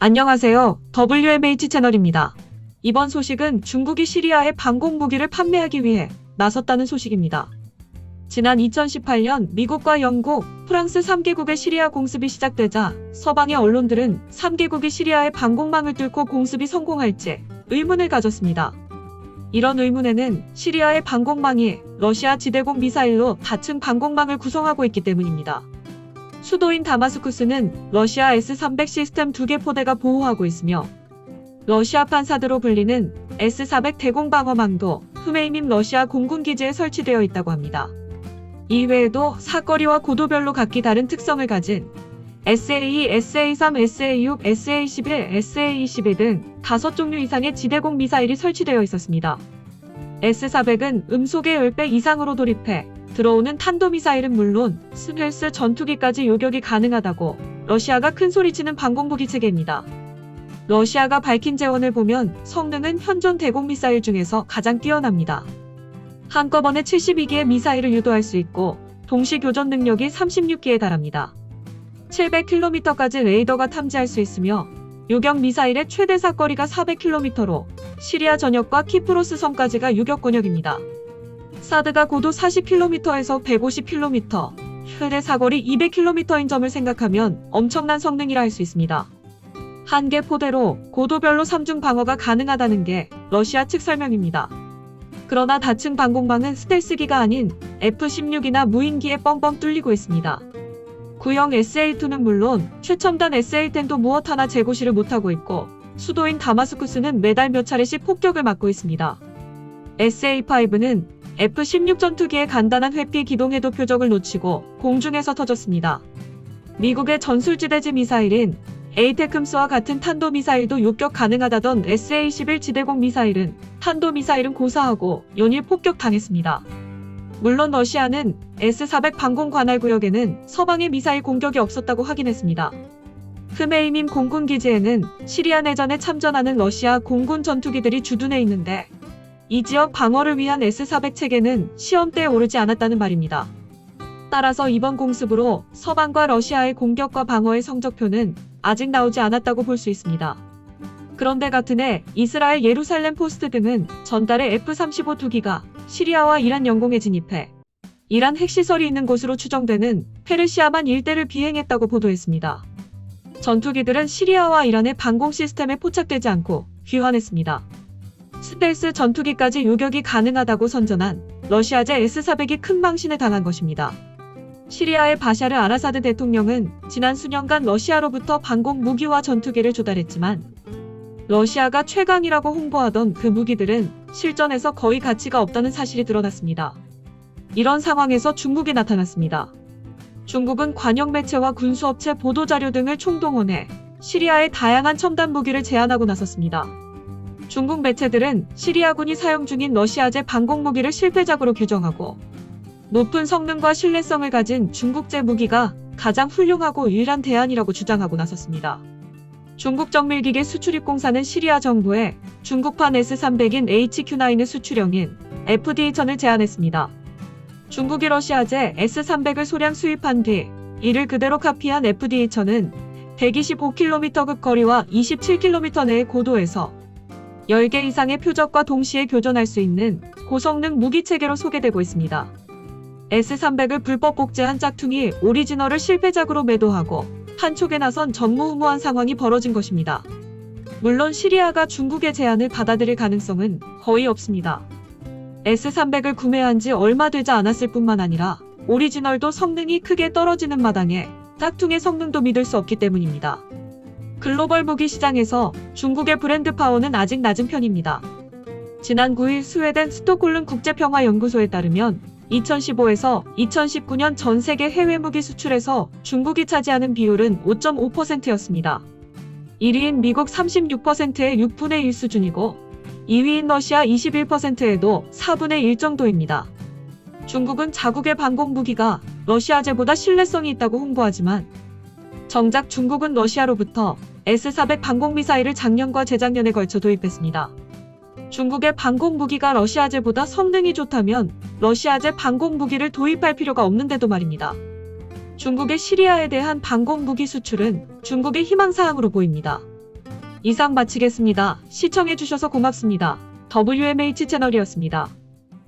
안녕하세요. WMH 채널입니다. 이번 소식은 중국이 시리아에 방공 무기를 판매하기 위해 나섰다는 소식입니다. 지난 2018년 미국과 영국, 프랑스 3개국의 시리아 공습이 시작되자 서방의 언론들은 3개국이 시리아의 방공망을 뚫고 공습이 성공할지 의문을 가졌습니다. 이런 의문에는 시리아의 방공망이 러시아 지대공 미사일로 다층 방공망을 구성하고 있기 때문입니다. 수도인 다마스쿠스는 러시아 S-300 시스템 2개 포대가 보호하고 있으며 러시아 판 사드로 불리는 S-400 대공 방어망도 흐메이밈 러시아 공군 기지에 설치되어 있다고 합니다. 이외에도 사거리와 고도별로 각기 다른 특성을 가진 SA2, SA3, SA6, SA11, SA21 등 다섯 종류 이상의 지대공 미사일이 설치되어 있었습니다. S-400은 음속의 10배 이상으로 돌입해 들어오는 탄도미사일은 물론 스텔스 전투기까지 요격이 가능하다고 러시아가 큰 소리치는 방공무기 체계입니다. 러시아가 밝힌 재원을 보면 성능은 현존 대공미사일 중에서 가장 뛰어납니다. 한꺼번에 72개의 미사일을 유도할 수 있고 동시 교전 능력이 36기에 달합니다. 700km까지 레이더가 탐지할 수 있으며 요격 미사일의 최대 사거리가 400km로 시리아 전역과 키프로스 섬까지가 유격 권역입니다. 사드가 고도 40km에서 150km, 최대 사거리 200km인 점을 생각하면 엄청난 성능이라 할 수 있습니다. 한 개 포대로 고도별로 3중 방어가 가능하다는 게 러시아 측 설명입니다. 그러나 다층 방공망은 스텔스기가 아닌 F-16이나 무인기에 뻥뻥 뚫리고 있습니다. 구형 SA-2는 물론 최첨단 SA-10도 무엇 하나 재고시를 못하고 있고 수도인 다마스쿠스는 매달 몇 차례씩 폭격을 맞고 있습니다. SA-5는 F-16 전투기의 간단한 회피 기동 해도 표적을 놓치고 공중에서 터졌습니다. 미국의 전술지대지 미사일인 에이테크스와 같은 탄도미사일도 요격 가능하다던 SA-11 지대공 미사일은 탄도미사일은 고사하고 연일 폭격당했습니다. 물론 러시아는 S-400 방공 관할 구역에는 서방의 미사일 공격이 없었다고 확인했습니다. 흐메이민 공군 기지에는 시리아 내전에 참전하는 러시아 공군 전투기들이 주둔해 있는데 이 지역 방어를 위한 S-400 체계는 시험대에 오르지 않았다는 말입니다. 따라서 이번 공습으로 서방과 러시아의 공격과 방어의 성적표는 아직 나오지 않았다고 볼 수 있습니다. 그런데 같은 해 이스라엘 예루살렘 포스트 등은 전달에 F-35 투기가 시리아와 이란 영공에 진입해 이란 핵시설이 있는 곳으로 추정되는 페르시아만 일대를 비행했다고 보도했습니다. 전투기들은 시리아와 이란의 방공 시스템에 포착되지 않고 귀환했습니다. 스텔스 전투기까지 요격이 가능하다고 선전한 러시아제 S-400이 큰 망신을 당한 것입니다. 시리아의 바샤르 아라사드 대통령은 지난 수년간 러시아로부터 방공 무기와 전투기를 조달했지만 러시아가 최강이라고 홍보하던 그 무기들은 실전에서 거의 가치가 없다는 사실이 드러났습니다. 이런 상황에서 중국이 나타났습니다. 중국은 관영 매체와 군수업체 보도자료 등을 총동원해 시리아의 다양한 첨단 무기를 제안하고 나섰습니다. 중국 매체들은 시리아군이 사용 중인 러시아제 방공 무기를 실패작으로 규정하고 높은 성능과 신뢰성을 가진 중국제 무기가 가장 훌륭하고 유일한 대안이라고 주장하고 나섰습니다. 중국 정밀기계 수출입공사는 시리아 정부에 중국판 S-300인 HQ9의 수출형인 FD-1000을 제안했습니다. 중국이 러시아제 S-300을 소량 수입한 뒤 이를 그대로 카피한 FD-1000은 125km 거리와 27km 내의 고도에서 10개 이상의 표적과 동시에 교전할 수 있는 고성능 무기 체계로 소개되고 있습니다. S300을 불법 복제한 짝퉁이 오리지널을 실패작으로 매도하고 한촉에 나선 전무후무한 상황이 벌어진 것입니다. 물론 시리아가 중국의 제안을 받아들일 가능성은 거의 없습니다. S300을 구매한 지 얼마 되지 않았을 뿐만 아니라 오리지널도 성능이 크게 떨어지는 마당에 짝퉁의 성능도 믿을 수 없기 때문입니다. 글로벌 무기 시장에서 중국의 브랜드 파워는 아직 낮은 편입니다. 지난 9일 스웨덴 스톡홀름 국제평화연구소에 따르면 2015에서 2019년 전 세계 해외 무기 수출에서 중국이 차지하는 비율은 5.5%였습니다. 1위인 미국 36%의 6분의 1 수준이고 2위인 러시아 21%에도 4분의 1 정도입니다. 중국은 자국의 방공 무기가 러시아제보다 신뢰성이 있다고 홍보하지만 정작 중국은 러시아로부터 S-400 방공미사일을 작년과 재작년에 걸쳐 도입했습니다. 중국의 방공무기가 러시아제보다 성능이 좋다면 러시아제 방공무기를 도입할 필요가 없는데도 말입니다. 중국의 시리아에 대한 방공무기 수출은 중국의 희망사항으로 보입니다. 이상 마치겠습니다. 시청해주셔서 고맙습니다. WMH 채널이었습니다.